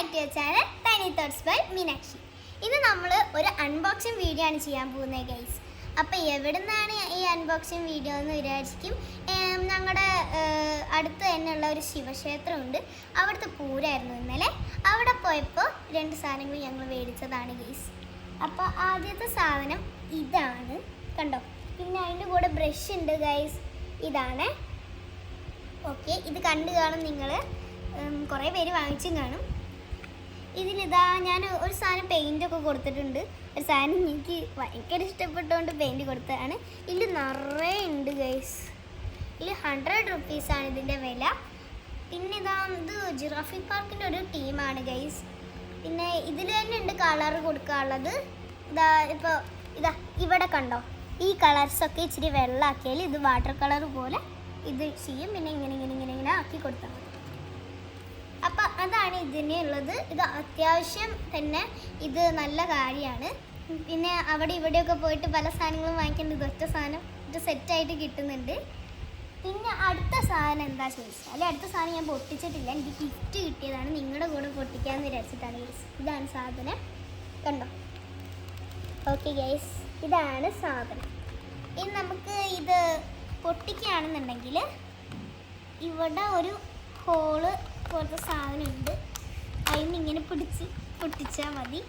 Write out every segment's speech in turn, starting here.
Back to channel Tiny Thoughts by Meenakshi ഇന്ന് നമ്മൾ ഒരു അൺബോക്സിങ് വീഡിയോ ആണ് ചെയ്യാൻ പോകുന്നത് ഗൈസ് അപ്പോൾ നിന്നാണ് ഈ അൺബോക്സിങ് വീഡിയോ എന്ന് വിചാരിക്കും ഞങ്ങളുടെ അടുത്ത് തന്നെയുള്ള ഒരു ശിവക്ഷേത്രമുണ്ട്. അവിടുത്തെ പൂരായിരുന്നു ഇന്നലെ. അവിടെ പോയപ്പോൾ രണ്ട് സാധനങ്ങൾ ഞങ്ങൾ മേടിച്ചതാണ് ഗൈസ് അപ്പോൾ ആദ്യത്തെ സാധനം ഇതാണ്. കണ്ടോ? പിന്നെ അതിന്റെ കൂടെ ബ്രഷ് ഉണ്ട് ഗൈസ് ഇതാണ്. ഓക്കെ ഇത് കണ്ടു കാണും നിങ്ങൾ കുറേ പേര് വാങ്ങിച്ചും കാണും. ഇതിലിതാ ഞാൻ ഒരു സാധനം പെയിന്റ് ഒക്കെ കൊടുത്തിട്ടുണ്ട്. ഒരു സാധനം എനിക്ക് ഭയങ്കര ഇഷ്ടപ്പെട്ടുകൊണ്ട് പെയിന്റ് കൊടുത്തതാണ്. ഇതിൽ നിറയെ ഉണ്ട് ഗൈസ് ഇതിൽ ഹൺഡ്രഡ് റുപ്പീസാണ് ഇതിന്റെ വില. പിന്നെ ഇതാ ഇത് ജിറാഫിക് പാർക്കിന്റെ ഒരു ടീമാണ് ഗൈസ് പിന്നെ ഇതിൽ തന്നെ ഉണ്ട് കളർ കൊടുക്കാനുള്ളത്. ഇതാ ഇപ്പോൾ ഇതാ ഇവിടെ കണ്ടോ? ഈ കളേഴ്സൊക്കെ ഇച്ചിരി വെള്ളമാക്കിയാൽ ഇത് വാട്ടർ കളർ പോലെ ഇത് ചെയ്യും. പിന്നെ ഇങ്ങനെ ഇങ്ങനെ ഇങ്ങനെ ഇങ്ങനെ ആക്കി കൊടുത്താൽ മതി. അതാണ് ഇതിനുള്ളത് ഇത് അത്യാവശ്യം തന്നെ ഇത് നല്ല കാര്യമാണ്. പിന്നെ അവിടെ ഇവിടെയൊക്കെ പോയിട്ട് പല സാധനങ്ങളും വാങ്ങിക്കുന്നത് ഇത് ഒറ്റ സാധനം ഇത് സെറ്റായിട്ട് കിട്ടുന്നുണ്ട്. പിന്നെ അടുത്ത സാധനം എന്താ ചോദിച്ചാൽ അടുത്ത സാധനം ഞാൻ പൊട്ടിച്ചിട്ടില്ല. എനിക്ക് ഗിഫ്റ്റ് കിട്ടിയതാണ്. നിങ്ങളുടെ കൂടെ പൊട്ടിക്കാമെന്ന് വിചാരിച്ചിട്ടാണ് ഗൈസ് ഇതാണ് സാധനം. കണ്ടോ? ഓക്കെ ഗൈസ് ഇതാണ് സാധനം. ഇനി നമുക്ക് ഇത് പൊട്ടിക്കുകയാണെന്നുണ്ടെങ്കിൽ ഇവിടെ ഒരു ഹോൾ പോലത്തെ സാധനമുണ്ട്. അതിന് ഇങ്ങനെ പിടിച്ച് പൊട്ടിച്ചാൽ മതി.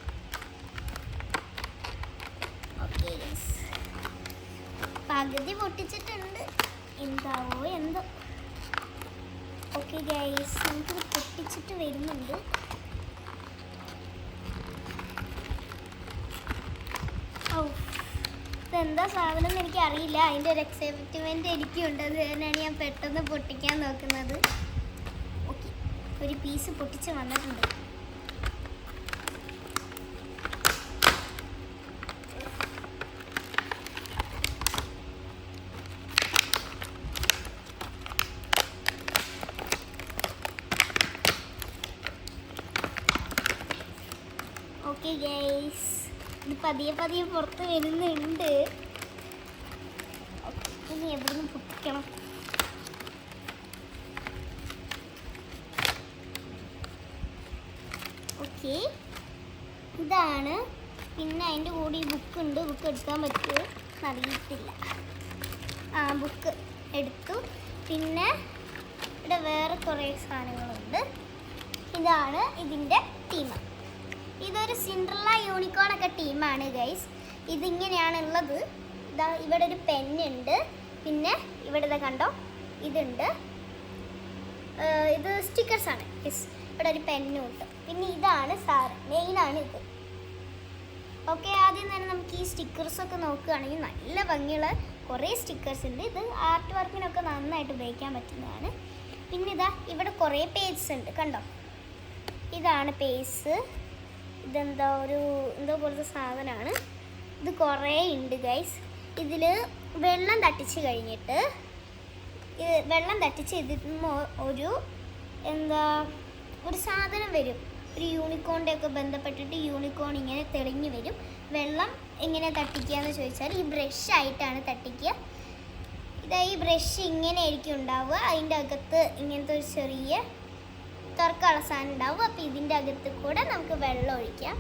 പകുതി പൊട്ടിച്ചിട്ടുണ്ട്. എന്താവോ എന്തോ. ഓക്കെ ഗൈസ് നമുക്കിത് പൊട്ടിച്ചിട്ട് വരുന്നുണ്ട്. ഓ ഇതെന്താ സാധനം എന്ന് എനിക്കറിയില്ല. അതിന്റെ ഒരു എക്സൈറ്റ്മെന്റ് എനിക്കുണ്ട്. അത് തന്നെയാണ് ഞാൻ പെട്ടെന്ന് പൊട്ടിക്കാൻ നോക്കുന്നത്. ഒരു പീസ് പൊട്ടിച്ച് വന്നിട്ടുണ്ട്. ഓക്കെ ഗൈസ് ഇത് പതിയെ പതിയെ പുറത്ത് വരുന്നുണ്ട്. ഇനി എവിടെ നിന്ന് പൊട്ടിക്കണം? ഓക്കെ ഇതാണ്. പിന്നെ അതിന്റെ കൂടെ ഈ ബുക്ക് ഉണ്ട്. ബുക്ക് എടുക്കാൻ പറ്റുമോ അറിയത്തില്ല. ആ ബുക്ക് എടുത്തു. പിന്നെ ഇവിടെ വേറെ കുറേ സാധനങ്ങളുണ്ട്. ഇതാണ് ഇതിന്റെ ടീം ഇതൊരു സിൻഡ്രല യൂണിക്കോൺ ഒക്കെ ടീമാണ് ഗൈസ് ഇതിങ്ങനെയാണുള്ളത്. ഇതാ ഇവിടെ ഒരു പെന്നുണ്ട് പിന്നെ ഇവിടെ കണ്ടോ ഇതുണ്ട്. ഇത് സ്റ്റിക്കേഴ്സാണ് യെസ് ഇവിടെ ഒരു പെന്നും ഉണ്ട്. പിന്നെ ഇതാണ് സാറ് മെയിനാണ് ഇത്. ഓക്കെ ആദ്യം തന്നെ നമുക്ക് ഈ സ്റ്റിക്കേഴ്സ് ഒക്കെ നോക്കുകയാണെങ്കിൽ നല്ല ഭംഗിയുള്ള കുറേ സ്റ്റിക്കേഴ്സ് ഉണ്ട്. ഇത് ആർട്ട് വർക്കിനൊക്കെ നന്നായിട്ട് ഉപയോഗിക്കാൻ പറ്റുന്നതാണ്. പിന്നെ ഇതാ ഇവിടെ കുറേ പേജസ് ഉണ്ട്. കണ്ടോ? ഇതാണ് പേസ് ഇതെന്താ ഒരു എന്തോ പോലത്തെ സാധനമാണ്. ഇത് കുറേ ഉണ്ട് ഗൈസ് ഇതിൽ വെള്ളം തട്ടിച്ച് കഴിഞ്ഞിട്ട് വെള്ളം തട്ടിച്ച് ഇതിന് ഒരു എന്താ ഒരു സാധനം വരും. ഒരു യൂണിക്കോണിന്റെ ഒക്കെ ബന്ധപ്പെട്ടിട്ട് യൂണിക്കോൺ ഇങ്ങനെ തെളിഞ്ഞു വരും. വെള്ളം എങ്ങനെ തട്ടിക്കുക എന്ന് ചോദിച്ചാൽ ഈ ബ്രഷ് ആയിട്ടാണ് തട്ടിക്കുക. ഇതാ ഈ ബ്രഷ് ഇങ്ങനെ ആയിരിക്കും ഉണ്ടാവുക. അതിന്റെ അകത്ത് ഇങ്ങനത്തെ ഒരു ചെറിയ തുറക്കാനുള്ള സാധനം ഉണ്ടാവും. അപ്പോൾ ഇതിന്റെ അകത്ത് കൂടെ നമുക്ക് വെള്ളം ഒഴിക്കാം.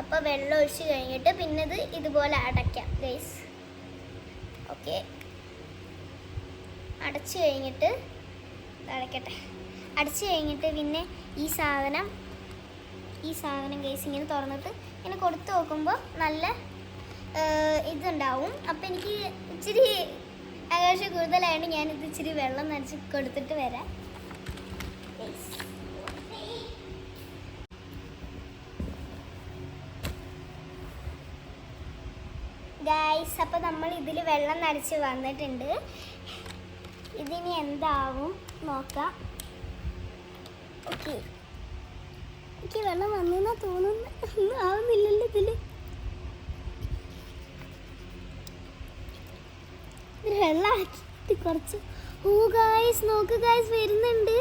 അപ്പോൾ വെള്ളം ഒഴിച്ച് കഴിഞ്ഞിട്ട് പിന്നെ ഇത് ഇതുപോലെ അടയ്ക്കാം ഗൈസ് ഓക്കെ അടച്ചു കഴിഞ്ഞിട്ട് അടയ്ക്കട്ടെ. അടച്ചു കഴിഞ്ഞിട്ട് പിന്നെ ഈ സാധനം ഈ സാധനം കേസ് ഇങ്ങനെ തുറന്നിട്ട് ഇങ്ങനെ കൊടുത്തു നോക്കുമ്പോൾ നല്ല ഇതുണ്ടാവും. അപ്പം എനിക്ക് ഇച്ചിരി ആകാശം കൂടുതലായതുകൊണ്ട് ഞാനിത് ഇച്ചിരി വെള്ളം നനച്ച് കൊടുത്തിട്ട് വരാം. ഗായ്സ് അപ്പം നമ്മൾ ഇതിൽ വെള്ളം നനച്ച് വന്നിട്ടുണ്ട്. ഇതിനി എന്താവും? നോക്കാം. ഓക്കെ. എനിക്ക് വെള്ളം വന്നെന്നാ തോന്നുന്നു. ഒന്നും ആവുന്നില്ലല്ലോ ഇതിൽ. ഇതിൽ വെള്ളമാക്കിയിട്ട് കുറച്ച്. ഓ ഗായ്സ് നോക്ക് ഗായ്സ് വരുന്നുണ്ട്.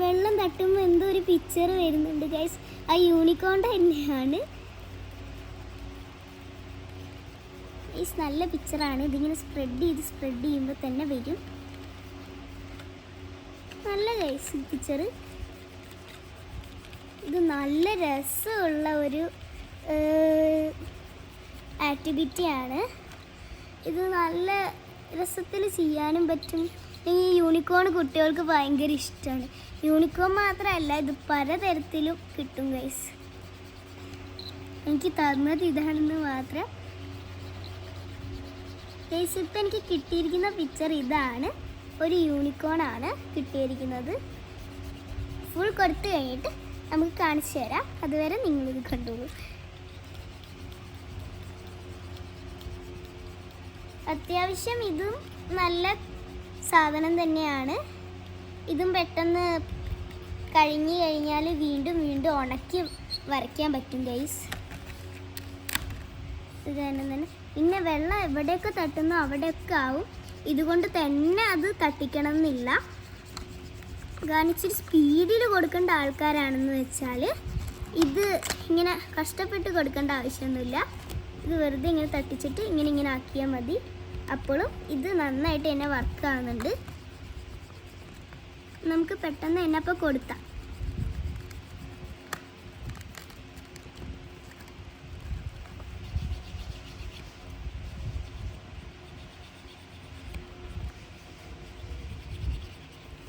വെള്ളം തട്ടുമ്പോൾ എന്തോ ഒരു പിക്ചർ വരുന്നുണ്ട് ഗൈസ് ആ യൂണിക്കോൺ തന്നെയാണ്. ഗൈസ് നല്ല പിക്ചറാണ് ഇതിങ്ങനെ സ്പ്രെഡ് ചെയ്ത് സ്പ്രെഡ് ചെയ്യുമ്പോൾ തന്നെ വരും. നല്ല ഗൈസ് പിക്ചർ ഇത് നല്ല രസമുള്ള ഒരു ആക്ടിവിറ്റിയാണ് ഇത് നല്ല രസത്തിൽ ചെയ്യാനും പറ്റും. ഈ യൂണിക്കോൺ കുട്ടികൾക്ക് ഭയങ്കര ഇഷ്ടമാണ് യൂണിക്കോൺ മാത്രമല്ല ഇത് പലതരത്തിലും കിട്ടും ഗൈസ് എനിക്ക് തന്നത് ഇതാണെന്ന് മാത്രം. ഗൈസ് ഇപ്പം എനിക്ക് കിട്ടിയിരിക്കുന്ന പിക്ചർ ഇതാണ്. ഒരു യൂണിക്കോൺ ആണ് കിട്ടിയിരിക്കുന്നത്. ഫുൾ കൊടുത്തു കഴിഞ്ഞിട്ട് നമുക്ക് കാണിച്ചു തരാം. അതുവരെ നിങ്ങളിത് കണ്ടോളൂ അത്യാവശ്യം ഇതും നല്ല സാധനം തന്നെയാണ്. ഇതും പെട്ടെന്ന് കഴിഞ്ഞു കഴിഞ്ഞാൽ വീണ്ടും വീണ്ടും ഉണക്കി വരയ്ക്കാൻ പറ്റും ഗൈസ് ഇത് തന്നെ തന്നെ. പിന്നെ വെള്ളം എവിടെയൊക്കെ തട്ടുന്നോ അവിടെയൊക്കെ ആവും. ഇതുകൊണ്ട് തന്നെ അത് തട്ടിക്കണം എന്നില്ല കാരണം ഇച്ചിരി സ്പീഡിൽ കൊടുക്കേണ്ട ആൾക്കാരാണെന്ന് വെച്ചാൽ ഇത് ഇങ്ങനെ കഷ്ടപ്പെട്ട് കൊടുക്കേണ്ട ആവശ്യമൊന്നുമില്ല. ഇത് വെറുതെ ഇങ്ങനെ തട്ടിച്ചിട്ട് ഇങ്ങനെ ഇങ്ങനെ ആക്കിയാൽ മതി. അപ്പോഴും ഇത് നന്നായിട്ട് എന്നെ വർക്ക് ആവുന്നുണ്ട്. നമുക്ക് പെട്ടെന്ന് തന്നെ അപ്പോൾ കൊടുത്താം.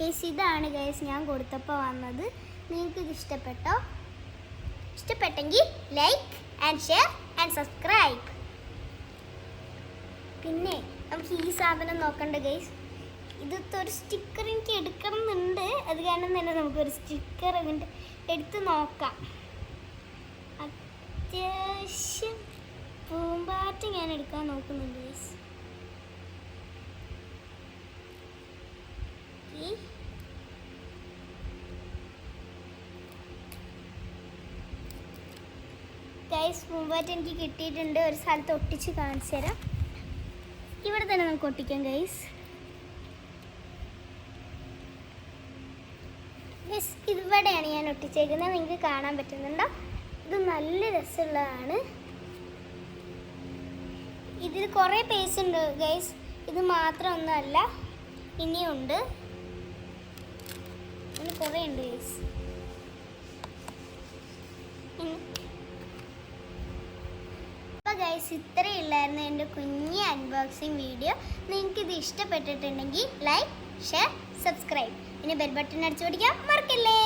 ഗൈസ് ഇതാണ് ഗൈസ് ഞാൻ കൊടുത്തപ്പോൾ വന്നത്. നിങ്ങൾക്ക് ഇത് ഇഷ്ടപ്പെട്ടോ? ഇഷ്ടപ്പെട്ടെങ്കിൽ like and share and subscribe പിന്നെ നമുക്ക് ഈ സാധനം നോക്കണ്ട ഗൈസ് ഇതൊക്കെ ഒരു സ്റ്റിക്കർ എനിക്ക് എടുക്കണം എന്നുണ്ട് അത് കാരണം തന്നെ നമുക്കൊരു സ്റ്റിക്കർ ഇതിന്റെ എടുത്ത് നോക്കാം. അത്യാവശ്യം പൂമ്പാറ്റ ഞാൻ എടുക്കാൻ നോക്കുന്നുണ്ട് ഗൈസ് ഈ ഗൈസ് മുമ്പായിട്ട് എനിക്ക് കിട്ടിയിട്ടുണ്ട് ഒരു സ്ഥലത്ത് ഒട്ടിച്ച് കാണിച്ചു തരാം. ഇവിടെ തന്നെ നമുക്ക് ഒട്ടിക്കാം ഗൈസ് ഗൈസ് ഇവിടെയാണ് ഞാൻ ഒട്ടിച്ചേക്കുന്നത്. നിങ്ങൾക്ക് കാണാൻ പറ്റുന്നുണ്ടോ? ഇത് നല്ല രസമുള്ളതാണ്. ഇതിൽ കുറേ പേസ് ഉണ്ട് ഗൈസ് ഇത് മാത്രം മാത്രമൊന്നുമല്ല ഇനിയുണ്ട് ഇനി കുറേ ഉണ്ട് ഗൈസ് ഗൈസ് ഇത്രയേ ഉള്ളായിരുന്നു എന്റെ കുഞ്ഞ് അൺബോക്സിങ് വീഡിയോ നിങ്ങൾക്ക് ഇത് ഇഷ്ടപ്പെട്ടിട്ടുണ്ടെങ്കിൽ ലൈക്ക് ഷെയർ സബ്സ്ക്രൈബ് ഇനി ബെൽ ബട്ടൺ അടിച്ചു പിടിക്കാൻ മറക്കല്ലേ?